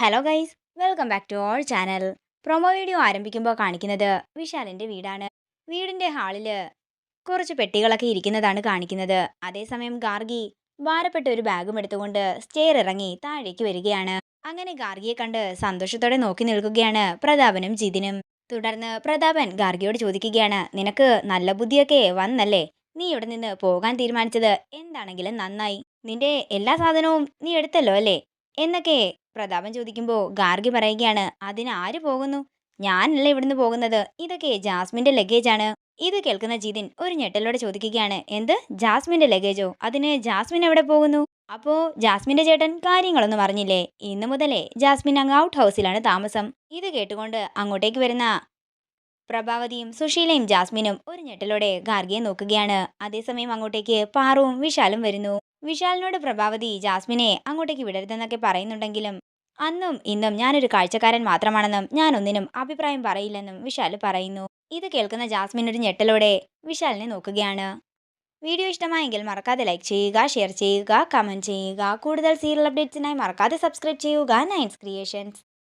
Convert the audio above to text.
Hello guys welcome back to our channel promo video ആരംഭിക്കുമ്പോൾ കാണിക്കുന്നത് വിശാലിന്റെ വീടാണ്. വീടിന്റെ ഹാളിൽ കുറച്ച് പെട്ടികളൊക്കെ ഇരിക്കുന്നതാണ് കാണിക്കുന്നത്. അതേസമയം ഗാർഗി ഭാരപ്പെട്ട ഒരു ബാഗും എടുത്തുകൊണ്ട് സ്റ്റെയർ ഇറങ്ങി താഴേക്ക് വരികയാണ്. അങ്ങനെ ഗാർഗിയെ കണ്ട് സന്തോഷത്തോടെ നോക്കി നിൽക്കുകയാണ് പ്രതാപനും ജിതിനും. തുടർന്ന് പ്രതാപൻ ഗാർഗിയോട് ചോദിക്കുകയാണ് നിനക്ക് നല്ല ബുദ്ധിയൊക്കെ വന്നല്ലേ? നീ ഇവിടെ നിന്ന് പോകാൻ തീരുമാനിച്ചത് എന്താണെങ്കിലും നന്നായി. നിന്റെ എല്ലാ സാധനവും നീ എടുത്തല്ലോ അല്ലേ? എന്നൊക്കെ പ്രതാപൻ ചോദിക്കുമ്പോൾ ഗാർഗി പറയുകയാണ് അതിന് ആര് പോകുന്നു? ഞാനല്ല ഇവിടുന്ന് പോകുന്നത്? ഇതൊക്കെ ജാസ്മിന്റെ ലഗേജ് ആണ്. ഇത് കേൾക്കുന്ന ജിതിൻ ഒരു ഞെട്ടലോടെ ചോദിക്കുകയാണ് എന്ത്? ജാസ്മിന്റെ ലഗേജോ അതിന് ജാസ്മിൻ എവിടെ പോകുന്നു? അപ്പോ ജാസ്മിന്റെ ചേട്ടൻ കാര്യങ്ങളൊന്നും അറിഞ്ഞില്ലേ ഇന്നു മുതലേ ജാസ്മിൻ അങ്ങ് ഔട്ട് ഹൗസിലാണ് താമസം. ഇത് കേട്ടുകൊണ്ട് അങ്ങോട്ടേക്ക് വരുന്ന പ്രഭാവതിയും സുശീലയും ജാസ്മിനും ഒരു ഞെട്ടലോടെ ഗാർഗിയെ നോക്കുകയാണ്. അതേസമയം അങ്ങോട്ടേക്ക് പാറുവും വിശാലും വരുന്നു. വിശാലിനോട് പ്രഭാവതി ജാസ്മിനെ അങ്ങോട്ടേക്ക് വിടരുതെന്നൊക്കെ പറയുന്നുണ്ടെങ്കിലും അന്നും ഇന്നും ഞാനൊരു കാഴ്ചക്കാരൻ മാത്രമാണെന്നും ഞാൻ ഒന്നിനും അഭിപ്രായം പറയില്ലെന്നും വിശാൽ പറയുന്നു. ഇത് കേൾക്കുന്ന ജാസ്മിൻ ഒരു ഞെട്ടലോടെ വിശാലിനെ നോക്കുകയാണ്. വീഡിയോ ഇഷ്ടമായെങ്കിൽ മറക്കാതെ ലൈക്ക് ചെയ്യുക ഷെയർ ചെയ്യുക കമന്റ് ചെയ്യുക. കൂടുതൽ സീരിയൽ അപ്ഡേറ്റ്സിനായി മറക്കാതെ സബ്സ്ക്രൈബ് ചെയ്യുക. നയൻസ് ക്രിയേഷൻസ്.